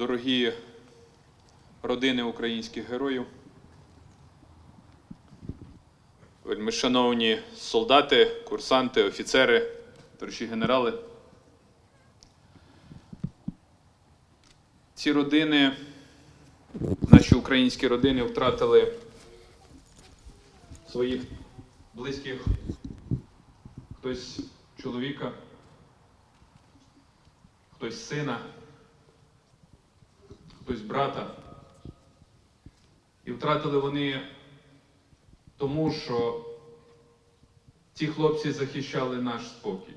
дорогі родини українських героїв, вельми шановні солдати, курсанти, офіцери, дорогі генерали. Ці родини, наші українські родини втратили своїх близьких, хтось чоловіка, хтось сина, хтось брата. І втратили вони тому, що ці хлопці захищали наш спокій.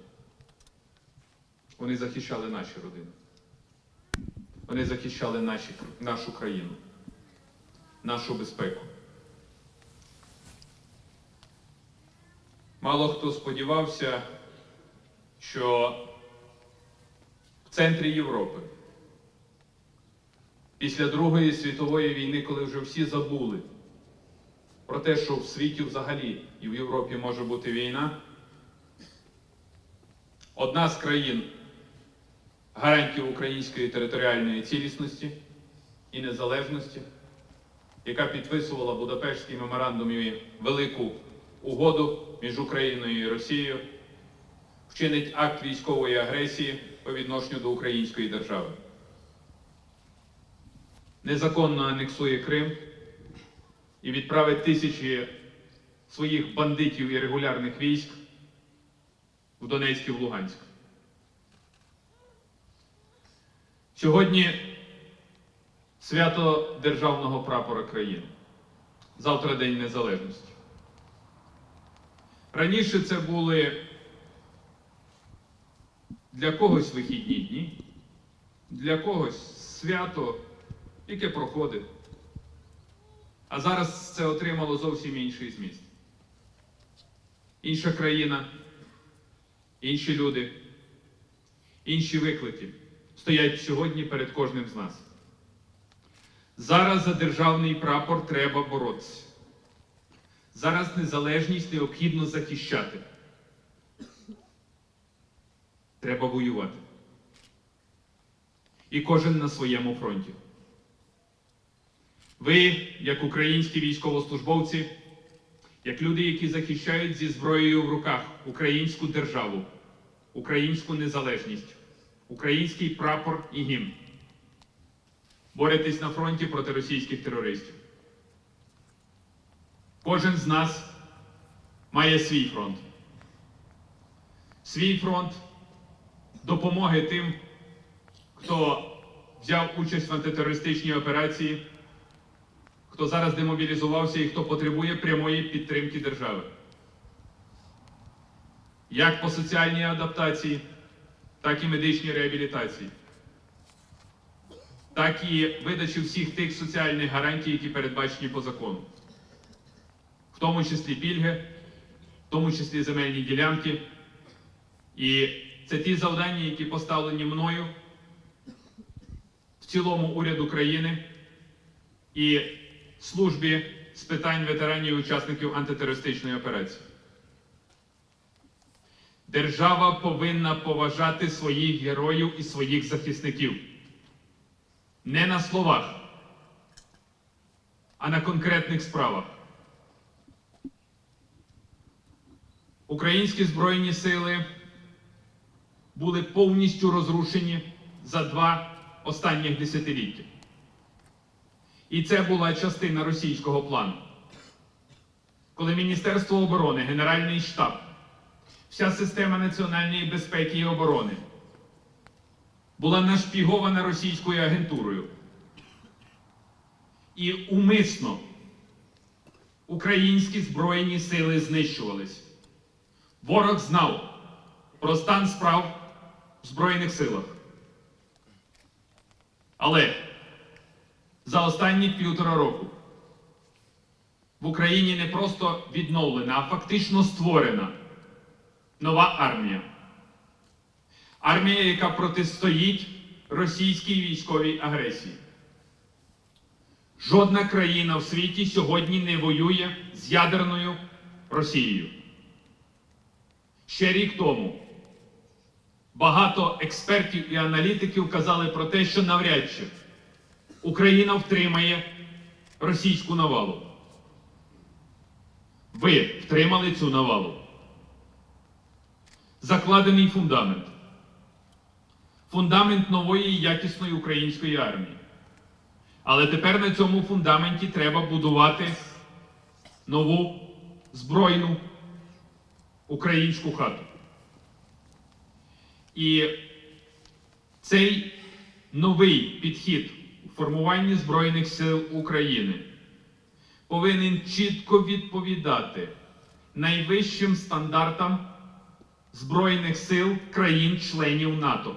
Вони захищали наші родини. Вони захищали наші, нашу країну, нашу безпеку. Мало хто сподівався, що в центрі Європи, після Другої світової війни, коли вже всі забули про те, що в світі взагалі і в Європі може бути війна, одна з країн гарантів української територіальної цілісності і незалежності, яка підписувала Будапештський меморандум і велику угоду між Україною і Росією, вчинить акт військової агресії по відношенню до української держави. Незаконно анексує Крим і відправить тисячі своїх бандитів і регулярних військ в Донецьк і в Луганськ. Сьогодні свято Державного прапора країни. Завтра День Незалежності. Раніше це були для когось вихідні дні, для когось свято, яке проходить. А зараз це отримало зовсім інший зміст. Інша країна, інші люди, інші виклики стоять сьогодні перед кожним з нас. Зараз за державний прапор треба боротися. Зараз незалежність необхідно захищати. Треба воювати. І кожен на своєму фронті. Ви, як українські військовослужбовці, як люди, які захищають зі зброєю в руках українську державу, українську незалежність, український прапор і гімн, боретесь на фронті проти російських терористів. Кожен з нас має свій фронт. Свій фронт допомоги тим, хто взяв участь в антитерористичній операції, хто зараз демобілізувався і хто потребує прямої підтримки держави. Як по соціальній адаптації, так і медичній реабілітації, так і видачі всіх тих соціальних гарантій, які передбачені по закону в тому числі пільги, в тому числі земельні ділянки. І це ті завдання, які поставлені мною в цілому уряду країни і службі з питань ветеранів і учасників антитерористичної операції. Держава повинна поважати своїх героїв і своїх захисників. Не на словах, а на конкретних справах. Українські Збройні сили були повністю розрушені за два останніх десятиліття. І це була частина російського плану. Коли Міністерство оборони, Генеральний штаб, вся система національної безпеки і оборони була нашпігована російською агентурою. І умисно українські збройні сили знищувались. Ворог знав про стан справ в Збройних силах. Але за останні півтора року в Україні не просто відновлена, а фактично створена нова армія. Армія, яка протистоїть російській військовій агресії. Жодна країна в світі сьогодні не воює з ядерною Росією. Ще рік тому багато експертів і аналітиків казали про те, що навряд чи Україна втримає російську навалу. Ви втримали цю навалу. Закладений фундамент. Фундамент нової якісної української армії. Але тепер на цьому фундаменті треба будувати нову збройну українську хату. І цей новий підхід формуванні Збройних сил України повинен чітко відповідати найвищим стандартам Збройних сил країн-членів НАТО.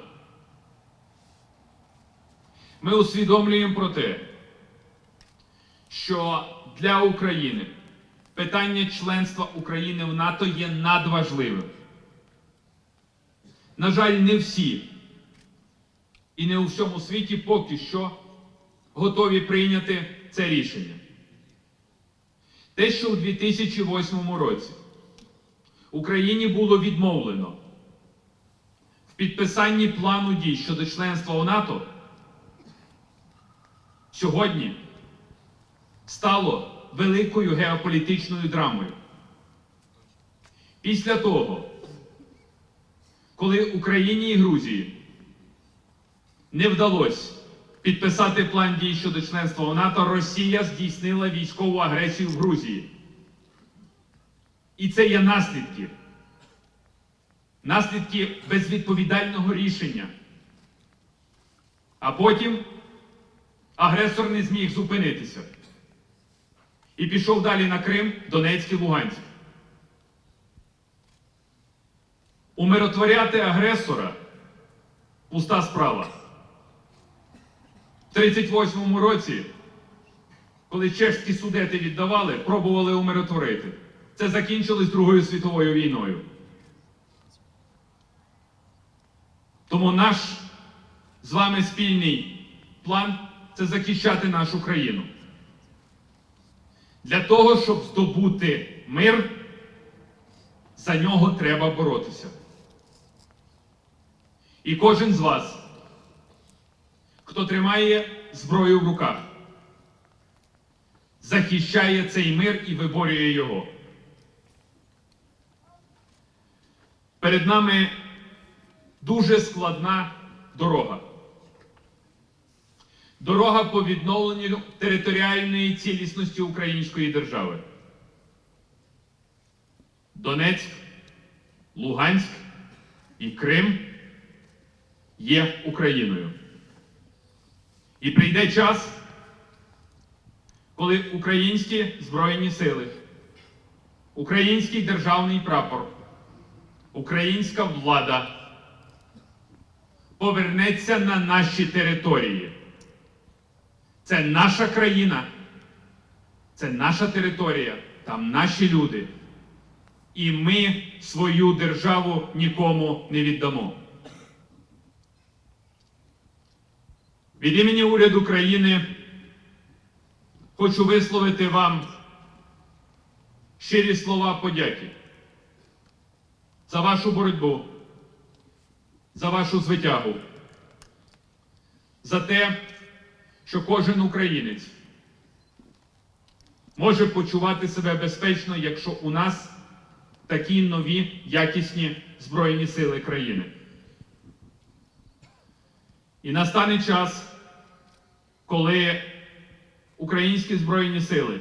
Ми усвідомлюємо про те, що для України питання членства України в НАТО є надважливим. На жаль, не всі і не у всьому світі поки що готові прийняти це рішення. Те, що у 2008 році Україні було відмовлено в підписанні плану дій щодо членства у НАТО, сьогодні стало великою геополітичною драмою. Після того, коли Україні і Грузії не вдалося підписати план дій щодо членства у НАТО, Росія здійснила військову агресію в Грузії. І це є наслідки. Наслідки безвідповідального рішення. А потім агресор не зміг зупинитися. І пішов далі на Крим, Донецьк і Луганськ. Умиротворяти агресора пуста справа. В 38-му році, коли чешські судети віддавали, пробували умиротворити. Це закінчилось Другою світовою війною. Тому наш з вами спільний план це захищати нашу країну. Для того, щоб здобути мир, за нього треба боротися. І кожен з вас, хто тримає зброю в руках, захищає цей мир і виборює його. Перед нами дуже складна дорога. Дорога по відновленню територіальної цілісності української держави. Донецьк, Луганськ і Крим є Україною. І прийде час, коли українські Збройні сили, український державний прапор, українська влада повернеться на наші території. Це наша країна, це наша територія, там наші люди. І ми свою державу нікому не віддамо. Від імені уряду країни хочу висловити вам щирі слова подяки за вашу боротьбу, за вашу звитягу, за те, що кожен українець може почувати себе безпечно, якщо у нас такі нові якісні Збройні сили країни. І настане час, коли українські Збройні сили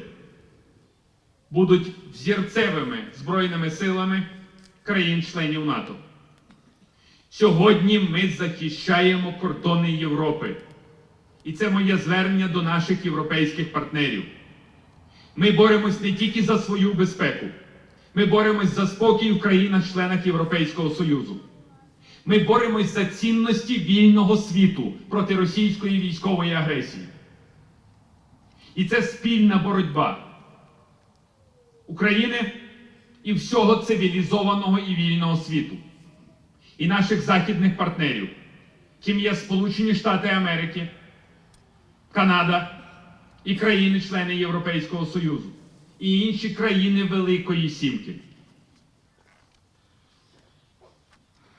будуть взірцевими збройними силами країн-членів НАТО. Сьогодні ми захищаємо кордони Європи. І це моє звернення до наших європейських партнерів. Ми боремось не тільки за свою безпеку, ми боремось за спокій в країнах-членах Європейського Союзу. Ми боремось за цінності вільного світу проти російської військової агресії. І це спільна боротьба України і всього цивілізованого і вільного світу, і наших західних партнерів, ким є Сполучені Штати Америки, Канада і країни-члени Європейського Союзу, і інші країни Великої Сімки.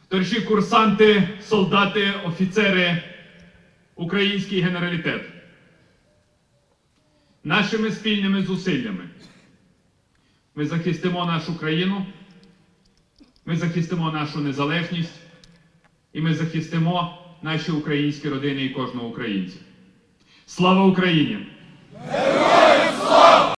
Товариші курсанти, солдати, офіцери, український генералітет. Нашими спільними зусиллями ми захистимо нашу країну, ми захистимо нашу незалежність і ми захистимо наші українські родини і кожного українця. Слава Україні!